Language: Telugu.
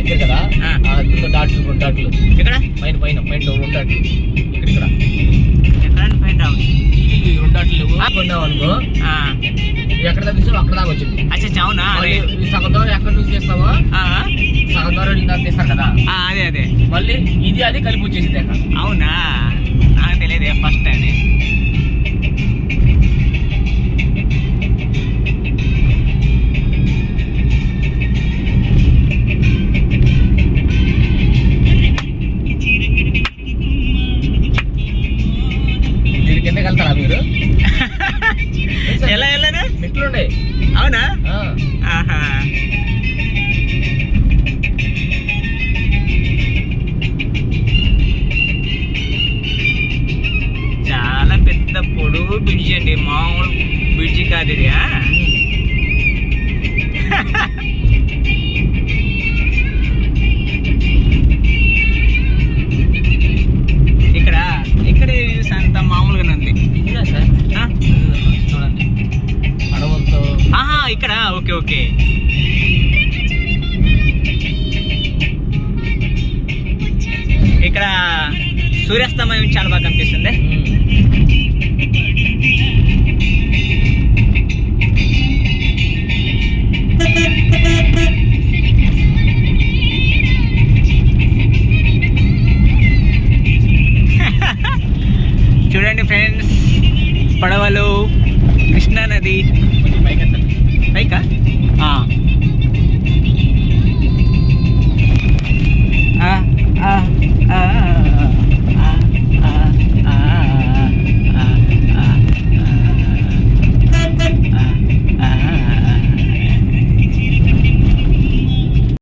ఇక్కడ కదా? డాట్లు రెండు డాట్లు ఇక్కడ పైన పైన పైన రెండు డాట్లు ఇక్కడ ఇక్కడ. హౌస్ ఈ రెండు డాట్లు లేవు కొన్నావు అనుకో ఎక్కడ తగ్గిస్తావు అక్కడ దాకా వచ్చింది. అచ్చా అవునా సగం దూరం ఎక్కడ నుంచి చేస్తావో? సగం దూరం ఇంకా తీస్తారు కదా? ఆ, అదే అదే. మళ్ళీ ఇది అది కలిపి వచ్చేసింది అవునా? నాకు తెలియదు ఫస్ట్ టైం వెళ్తారా మీరు? ఎలా మెట్లుండే. అవునా. ఆహా. చాలా పెద్ద పొడుగు బ్రిడ్జి అండి మామూలు బ్రిడ్జి కాదు ఇది ఇక్కడ. Okay okay. ఇక్కడ సూర్యాస్తమయం చాలా బాగా కనిపిస్తుంది. చూడండి ఫ్రెండ్స్ పడవలు కృష్ణా నది